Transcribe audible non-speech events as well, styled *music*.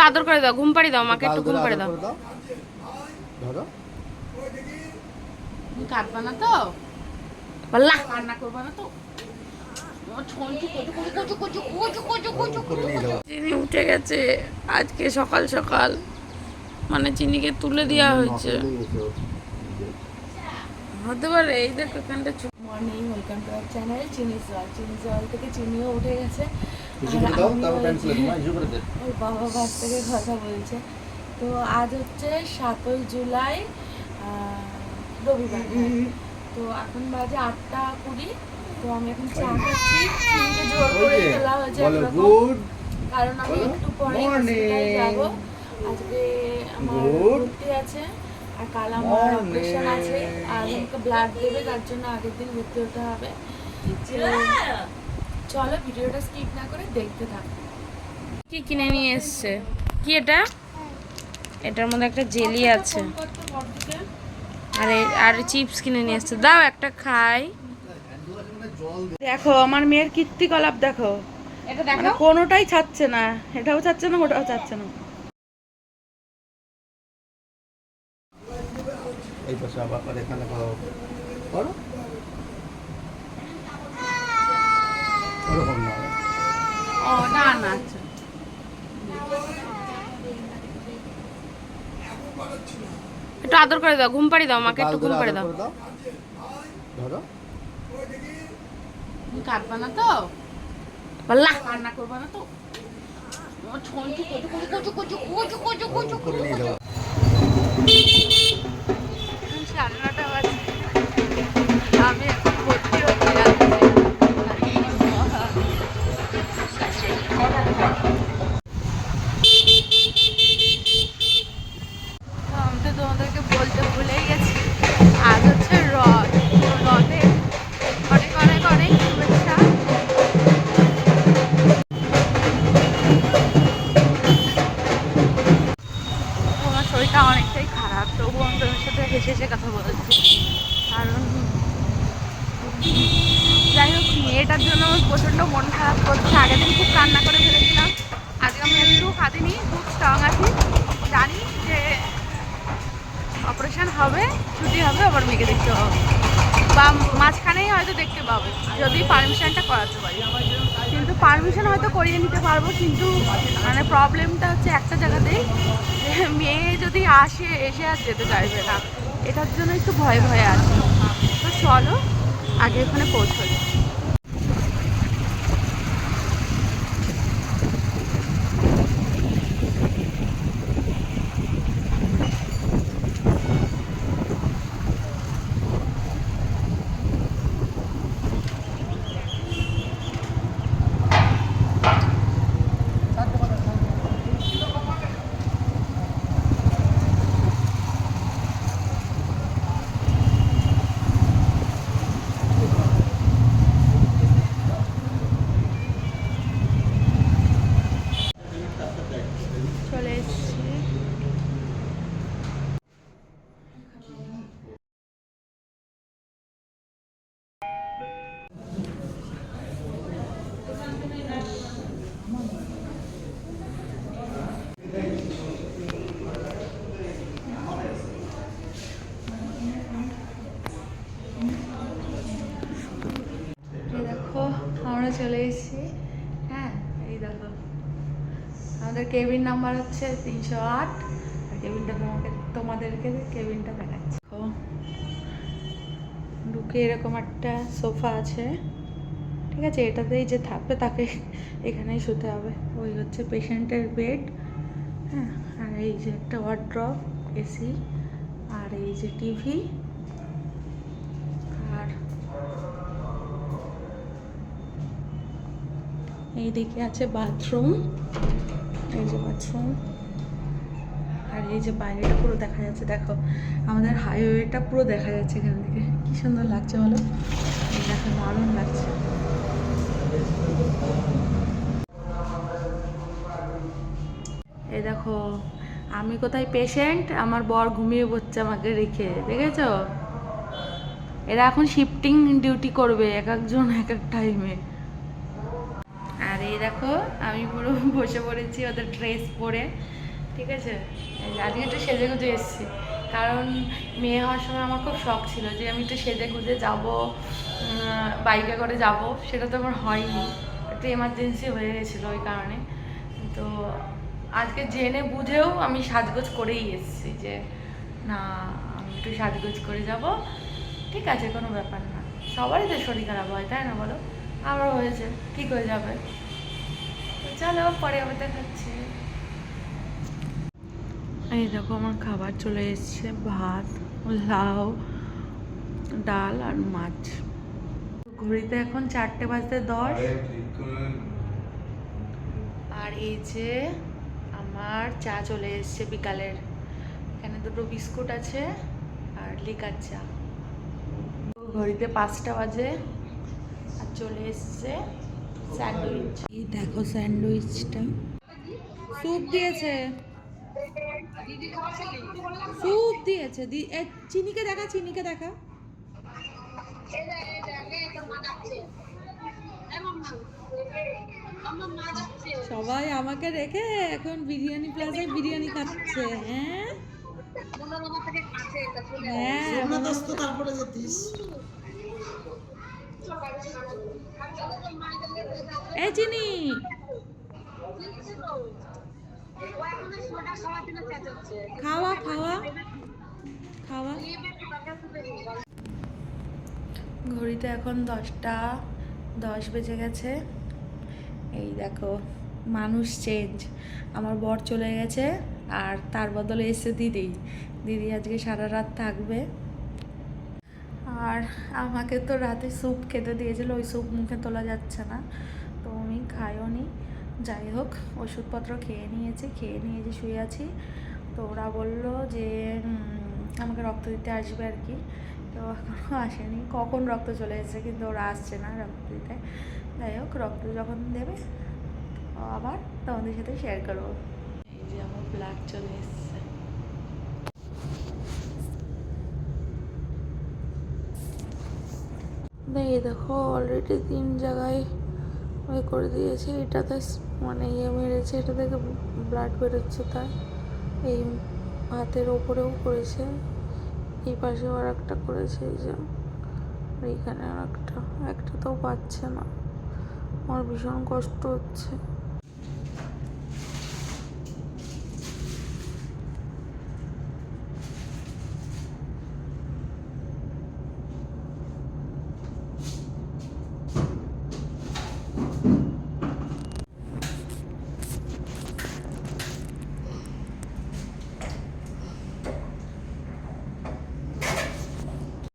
একটু আদর করে দাও ঘুম পাড়ি দাও মাকে একটু ঘুম পাড়ি দাও। ধরো। না তো? বললা করবা না তো? চিনি উঠে গেছে। আজকে সকাল সকাল। মানে চিনিকে তুলে দেওয়া হয়েছে। হয়ে। হতে পারে এই দেখো এখানটা ছোট morning welcome to our channel চিনি জল চিনি জল থেকে চিনিও উঠে গেছে। ওর বাবা বাস থেকে কথা বলছে। তো আজ হচ্ছে সাতই জুলাই রবিবার। হ্যাঁ। তো এখন বাজে আটটা কুড়ি। তো আমি এখন চা খাচ্ছি চিনিকে জোর করে তোলা হয়েছে কারণ আমি একটু পরে যাব। আজকে আমার. ভর্তি আছে আর কাল আমার অপারেশন আছে। আর আমাকে ব্লাড দেবে তার জন্য আগের দিন ভর্তি হতে হবে। চলো ভিডিওটা স্কিপ না করে দেখতে থাকো। কি কিনে নিয়ে এসছে? কি এটা? এটার মধ্যে একটা জেলি আছে। আর আর চিপস কিনে নিয়ে এসছে। দাও একটা খাই। দেখো আমার মেয়ের কীর্তিকলাপ দেখো। এটা মানে কোনোটাই ছাড়ছে না। এটাও ছাড়ছে না ওটাও ছাড়ছে না। এই পাশে আবার এখানে করো করো ওরকম না ও না না আচ্ছা একটু আদর করে দাও ঘুম পাড়ি দাও মাকে একটু ঘুম ধরে পাড়ি দাও ধরো কাটবা না তো বললা রান্না করবা না তো আমার ছন্টি মেয়েটার জন্য প্রচণ্ড মন খারাপ করছে। আগের দিন খুব কান্না করে ফেলেছিলাম। আজকে আমি একটু কাঁদিনি খুব স্ট্রং আছি। জানি যে অপারেশন হবে, ছুটি হবে, আবার মেয়েকে দেখতে পাবো বা মাঝখানেই হয়তো দেখতে পাবে, যদি পারমিশনটা করাতে পারি। কিন্তু পারমিশন হয়তো করিয়ে নিতে পারব, কিন্তু মানে প্রবলেমটা হচ্ছে একটা জায়গাতেই মেয়ে যদি আসে, এসে আর যেতে চাইবে না। এটার জন্য একটু ভয়ে ভয়ে আছি। তো চলো, আগে ওখানে পৌঁছই চলে এসেছি এই দেখো আমরা চলে এসেছি হ্যাঁ এই দেখো আমাদের কেবিন নাম্বার হচ্ছে তিনশো আট। আর কেবিনটা তোমাকে তোমাদেরকে কেবিনটা দেখাচ্ছি। দেখো, ঢুকে এরকম একটা সোফা আছে। ঠিক আছে এটাতেই যে থাকবে তাকে এখানেই শুতে হবে। ওই হচ্ছে পেশেন্টের বেড। হ্যাঁ আর এই যে একটা ওয়ার্ড্রপ এসি আর এই যে টিভি। এইদিকে আছে বাথরুম এই যে বাথরুম আর এই যে বাইরেটা পুরো দেখা যাচ্ছে, দেখো, আমাদের হাইওয়েটা পুরো দেখা যাচ্ছে এখান থেকে। কি সুন্দর লাগছে বলো? দেখো, দারুণ লাগছে। এই দেখো, আমি কোথায় পেশেন্ট আমার বর ঘুমিয়ে পড়ছে আমাকে রেখে, দেখেছ? এরা এখন শিফটিং ডিউটি করবে, এক একজন এক এক টাইমে দেখো, আমি পুরো *laughs* বসে পড়েছি ওদের ড্রেস পরে, ঠিক আছে? আজকে একটু সেজে গুজে এসেছি। কারণ মেয়ে হওয়ার সময় আমার খুব শখ ছিল যে আমি একটু সেজে গুজে যাব বাইকে করে যাব, সেটা তো আমার হয়নি। একটু এমার্জেন্সি হয়ে গেছিল ওই কারণে। তো আজকে জেনে বুঝেও আমি সাজগোজ করেই এসেছি যে, না, আমি একটু সাজগোজ করে যাব। ঠিক আছে, কোনো ব্যাপার না। সবারই তো শরীর খারাপ হয়, তাই না বলো? আমারও হয়েছে, ঠিক হয়ে যাবে। চলো পরে আবার দেখাচ্ছি। এই দেখো আমার খাবার চলে এসেছে ভাত লাউ ডাল আর মাছ। ঘড়িতে এখন চারটে বাজতে দশ। আর এই যে আমার চা চলে এসেছে বিকালের। এখানে দুটো বিস্কুট আছে আর লিকার চা। ঘড়িতে পাঁচটা বাজে আর চলে এসছে স্যান্ডউইচ। এই দেখো স্যান্ডউইচটা। স্যুপ দিয়েছে। স্যুপ দিয়েছে। দি চিনিকে দেখা চিনিকে দেখা। সবাই আমাকে রেখে এখন বিরিয়ানি প্লাজায় বিরিয়ানি খাচ্ছে হ্যাঁ? হ্যাঁ তারপরে যেতিস খাওয়া খাওয়া। ঘড়িতে এখন দশটা, দশ বেজে গেছে। এই দেখো, মানুষ চেঞ্জ আমার বর চলে গেছে, আর তার বদলে এসে দিদি। দিদি আজকে সারা রাত থাকবে। আর আমাকে তো রাতে স্যুপ খেতে দিয়েছিল, ওই স্যুপ মুখে তোলা যাচ্ছে না, তো আমি খাইও নি। যাই হোক, ওষুধপত্র খেয়ে নিয়েছি, খেয়ে নিয়ে যে শুয়ে আছি, তো ওরা বলল যে আমাকে রক্ত দিতে আসবে আর কি। তো এখনও আসেনি, কখন রক্ত চলে এসেছে কিন্তু ওরা আসছে না রক্ত দিতে। যাই হোক, রক্ত যখন দেবে, আবার তোমাদের সাথে শেয়ার করব। এই যে আমার ব্লাড চলে এসেছে। এই দেখো অলরেডি তিন জায়গায় ওই করে দিয়েছে। এটাতে মানে ইয়ে মেরেছে, এটা থেকে ব্লাড বেরোচ্ছে তার। এই হাতের ওপরেও করেছে। এই পাশে আর একটা করেছে, এই যে। এইখানে আর একটা একটা তো পাচ্ছে না। আমার ভীষণ কষ্ট হচ্ছে।